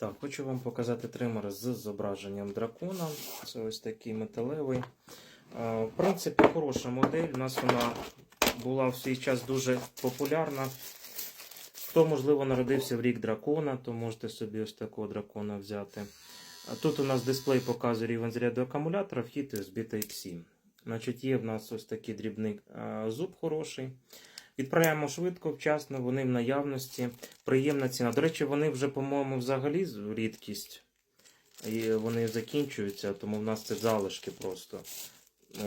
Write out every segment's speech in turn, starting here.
Так, хочу вам показати тример з зображенням дракона. Це ось такий металевий. Е, В принципі, хороша модель. У нас вона була в свій час дуже популярна. Хто, можливо, народився в рік дракона, то можете собі ось такого дракона взяти. Тут у нас дисплей показує рівень заряду акумулятора, вхід USB Type-C. Значить, є в нас ось такий дрібний е, зуб хороший. Відправляємо швидко, вчасно, вони в наявності. Приємна ціна. До речі, вони вже, по-моєму, взагалі рідкість. І вони закінчуються, тому в нас це залишки просто.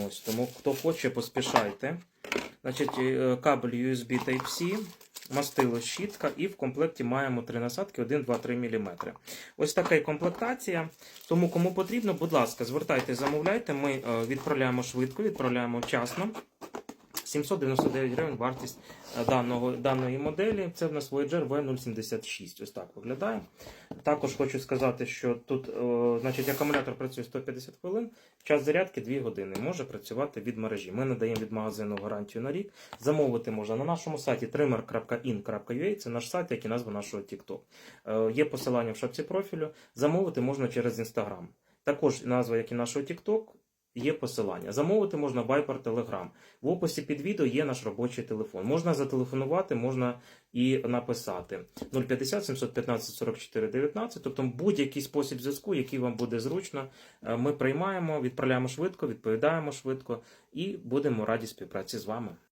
Ось, тому хто хоче, поспішайте. Значить, е, кабель USB Type-C, мастило щітка, і в комплекті маємо три насадки 1, 2, 3 мм. Ось така і комплектація. Тому кому потрібно, будь ласка, звертайте, замовляйте. Ми е, відправляємо швидко, відправляємо вчасно. 799 гривень вартість е, даного, даної моделі. Це в нас Voyager V076. Ось так виглядає. Також хочу сказати, що тут е, значить, акумулятор працює 150 хвилин, час зарядки 2 години. Може працювати від мережі. Ми надаємо від магазину гарантію на рік. Замовити можна на нашому сайті trimmer.in.ua. Це наш сайт, як і назва нашого TikTok. Е, Є посилання в шапці профілю. Замовити можна через Instagram. Також назва, як і нашого TikTok, є посилання. Замовити можна Viber, Telegram. В описі під відео є наш робочий телефон. Можна зателефонувати, можна і написати 050 715 44 19. Тобто будь-який спосіб зв'язку, який вам буде зручно, е, ми приймаємо, відправляємо швидко, відповідаємо швидко і будемо раді співпраці з вами.